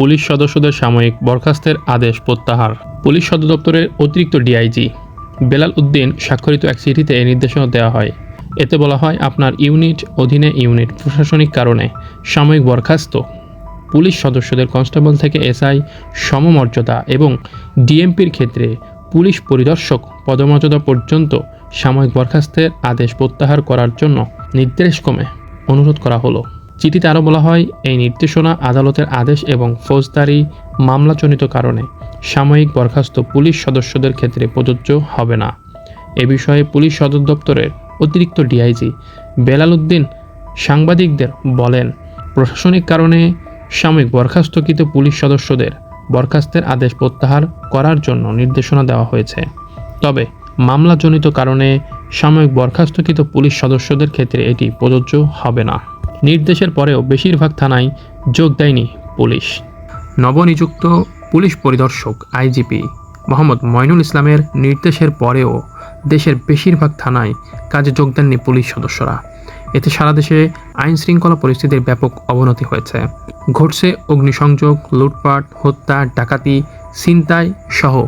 Police সদস্যদের সাময়িক বরখাস্তের আদেশ প্রত্যাহার। পুলিশ সদর দপ্তরের অতিরিক্ত ডিআইজি বেলাল উদ্দিন স্বাক্ষরিত এক চিঠিতে এই নির্দেশনা দেওয়া হয়। এতে বলা হয়, আপনার ইউনিট অধীনে ইউনিট প্রশাসনিক কারণে সাময়িক বরখাস্ত। পুলিশ সদস্যদের কনস্টেবল থেকে এসআই সমমর্যাদা এবং ডিএমপির ক্ষেত্রে পুলিশ পরিদর্শক পদমর্যাদা পর্যন্ত সাময়িক বরখাস্তের আদেশ প্রত্যাহার করার জন্য নির্দেশ নির্দেশক্রমে অনুরোধ করা হলো। চিঠিতে আরও বলা হয়, এই নির্দেশনা আদালতের আদেশ এবং ফৌজদারি মামলাজনিত কারণে সাময়িক বরখাস্ত পুলিশ সদস্যদের ক্ষেত্রে প্রযোজ্য হবে না। এ বিষয়ে পুলিশ সদর দপ্তরের অতিরিক্ত ডিআইজি বেলাল উদ্দিন সাংবাদিকদের বলেন, প্রশাসনিক কারণে সাময়িক বরখাস্তকৃত পুলিশ সদস্যদের বরখাস্তের আদেশ প্রত্যাহার করার জন্য নির্দেশনা দেওয়া হয়েছে। তবে মামলাজনিত কারণে সাময়িক বরখাস্তকৃত পুলিশ সদস্যদের ক্ষেত্রে এটি প্রযোজ্য হবে না। নির্দেশের পরেও বেশিরভাগ থানায় যোগ দেয়নি পুলিশ। নবনিযুক্ত পুলিশ পরিদর্শক আইজিপি মোহাম্মদ ময়নুল ইসলামের নির্দেশের পরেও দেশের বেশিরভাগ থানায় কাজে যোগ দেননি পুলিশ সদস্যরা। এতে সারা দেশে আইন শৃঙ্খলা পরিস্থিতির ব্যাপক অবনতি হয়েছে। ঘটছে অগ্নিসংযোগ, লুটপাট, হত্যা, ডাকাতি, ছিনতাই সহ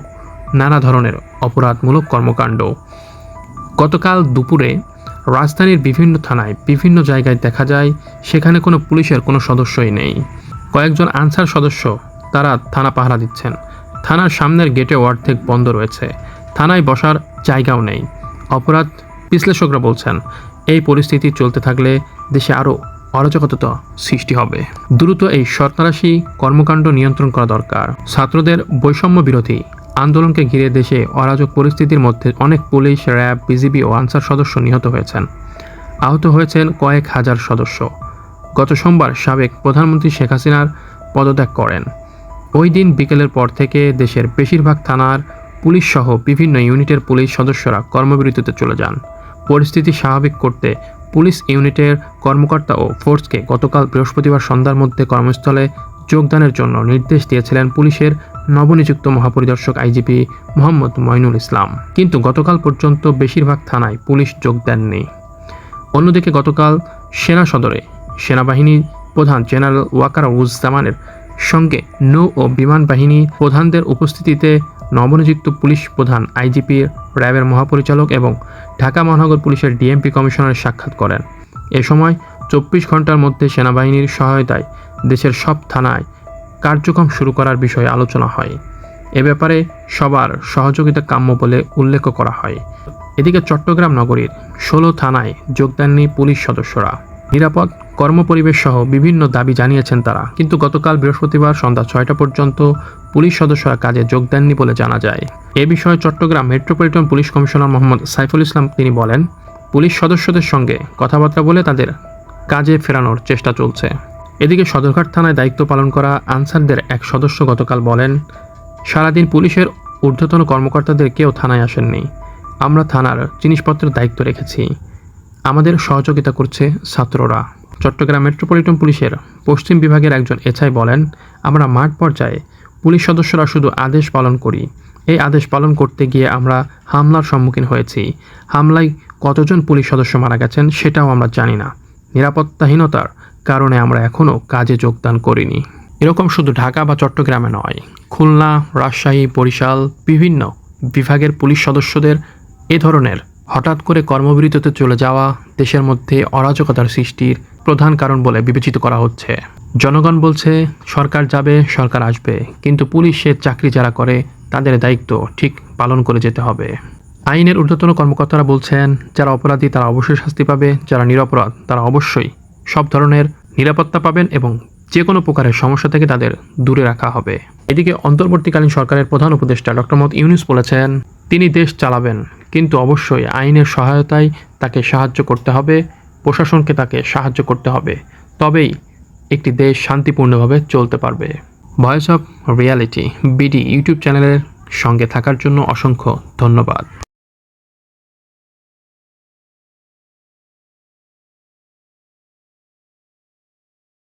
নানা ধরনের অপরাধমূলক কর্মকাণ্ড। গতকাল দুপুরে রাজধানীর বিভিন্ন থানায় বিভিন্ন জায়গায় দেখা যায়, সেখানে কোনো পুলিশের কোনো সদস্যই নেই। কয়েকজন আনসার সদস্য তারা থানা পাহারা দিচ্ছেন। থানার সামনের গেটে অর্ধেক বন্ধ রয়েছে। থানায় বসার জায়গাও নেই। অপরাধ বিশ্লেষকরা বলছেন, এই পরিস্থিতি চলতে থাকলে দেশে আরও অরাজকতা সৃষ্টি হবে। দ্রুত এই সরকারাশি কর্মকাণ্ড নিয়ন্ত্রণ করা দরকার। ছাত্রদের বৈষম্য বিরোধী আন্দোলনকে ঘিরে দেশে অরাজক পরিস্থিতির মধ্যে অনেক পুলিশ, র্যাব, বিজিবি ও আনসার সদস্য নিহত হয়েছেন। আহত হয়েছেন কয়েক হাজার সদস্য। গত সোমবার সাবেক প্রধানমন্ত্রী শেখ হাসিনার পদত্যাগ করেন। ওই দিন বিকেলের পর থেকে দেশের বেশিরভাগ থানার পুলিশ সহ বিভিন্ন ইউনিটের পুলিশ সদস্যরা কর্মবিরতিতে চলে যান। পরিস্থিতি স্বাভাবিক করতে পুলিশ ইউনিটের কর্মকর্তা ও ফোর্সকে গতকাল বৃহস্পতিবার সন্ধ্যার মধ্যে কর্মস্থলে যোগদানের জন্য নির্দেশ দিয়েছিলেন পুলিশের নবনিযুক্ত মহাপরিদর্শক আইজিপি মোহাম্মদ মইনুল ইসলাম। কিন্তু গতকাল পর্যন্ত বেশিরভাগ থানায় পুলিশ যোগ দেননি। অন্যদিকে গতকাল সেনা সদরে সেনাবাহিনী প্রধান জেনারেল ওয়াকার উজ্জামানের সঙ্গে নৌ ও বিমান বাহিনী প্রধানদের উপস্থিতিতে নবনিযুক্ত পুলিশ প্রধান আইজিপি র্যাবের মহাপরিচালক এবং ঢাকা মহানগর পুলিশের ডিএমপি কমিশনার সাক্ষাৎ করেন। এ সময় চব্বিশ ঘণ্টার মধ্যে সেনাবাহিনীর সহায়তায় দেশের সব থানায় কার্যক্রম শুরু করার বিষয়ে আলোচনা হয়। এ ব্যাপারে সবার সহযোগিতা কাম্য বলে উল্লেখ করা হয়। এদিকে চট্টগ্রাম নগরীর ষোলো থানায় যোগ দেননি পুলিশ সদস্যরা। নিরাপদ কর্মপরিবেশ সহ বিভিন্ন দাবি জানিয়েছেন তারা। কিন্তু গতকাল বৃহস্পতিবার সন্ধ্যা ছয়টা পর্যন্ত পুলিশ সদস্যরা কাজে যোগ দেননি বলে জানা যায়। এ বিষয়ে Chattogram metropolitan police commissioner Mohammad Saiful Islam তিনি বলেন, পুলিশ সদস্যদের সঙ্গে কথাবার্তা বলে তাদের কাজে ফেরানোর চেষ্টা চলছে। এদিকে সদরঘাট থানায় দায়িত্ব পালন করা আনসারদের এক সদস্য গতকাল বলেন, সারাদিন পুলিশের ঊর্ধ্বতন কর্মকর্তাদের কেউ থানায় আসেননি। আমরা থানার জিনিসপত্রের দায়িত্ব রেখেছি। আমাদের সহযোগিতা করছে ছাত্ররা। চট্টগ্রাম মেট্রোপলিটন পুলিশের পশ্চিম বিভাগের একজন এসআই বলেন, আমরা মাঠ পর্যায়ে পুলিশ সদস্যরা শুধু আদেশ পালন করি। এই আদেশ পালন করতে গিয়ে আমরা হামলার সম্মুখীন হয়েছি। হামলায় কতজন পুলিশ সদস্য মারা গেছেন সেটাও আমরা জানি না। নিরাপত্তাহীনতার কারণে আমরা এখনও কাজে যোগদান করিনি। এরকম শুধু ঢাকা বা চট্টগ্রামে নয়, খুলনা, রাজশাহী, বরিশাল, বিভিন্ন বিভাগের পুলিশ সদস্যদের এ ধরনের হঠাৎ করে কর্মবিরতিতে চলে যাওয়া দেশের মধ্যে অরাজকতার সৃষ্টির প্রধান কারণ বলে বিবেচিত করা হচ্ছে। জনগণ বলছে, সরকার যাবে, সরকার আসবে, কিন্তু পুলিশের চাকরি যারা করে, তাদের দায়িত্ব ঠিক পালন করে যেতে হবে। আইনের ঊর্ধ্বতন কর্মকর্তারা বলছেন, যারা অপরাধী তারা অবশ্যই শাস্তি পাবে, যারা নিরপরাধ তারা অবশ্যই সব ধরনের নিরাপত্তা পাবেন এবং যে কোনো প্রকারের সমস্যা থেকে তাদের দূরে রাখা হবে। এদিকে অন্তর্বর্তীকালীন সরকারের প্রধান উপদেষ্টা ডক্টর মোহাম্মদ ইউনুস বলেছেন, তিনি দেশ চালাবেন, কিন্তু অবশ্যই আইনের সহায়তায় তাকে সাহায্য করতে হবে, প্রশাসনকে তাকে সাহায্য করতে হবে। তবেই একটি দেশ শান্তিপূর্ণভাবে চলতে পারবে। Voice of reality, BD YouTube চ্যানেলের সঙ্গে থাকার জন্য অসংখ্য ধন্যবাদ।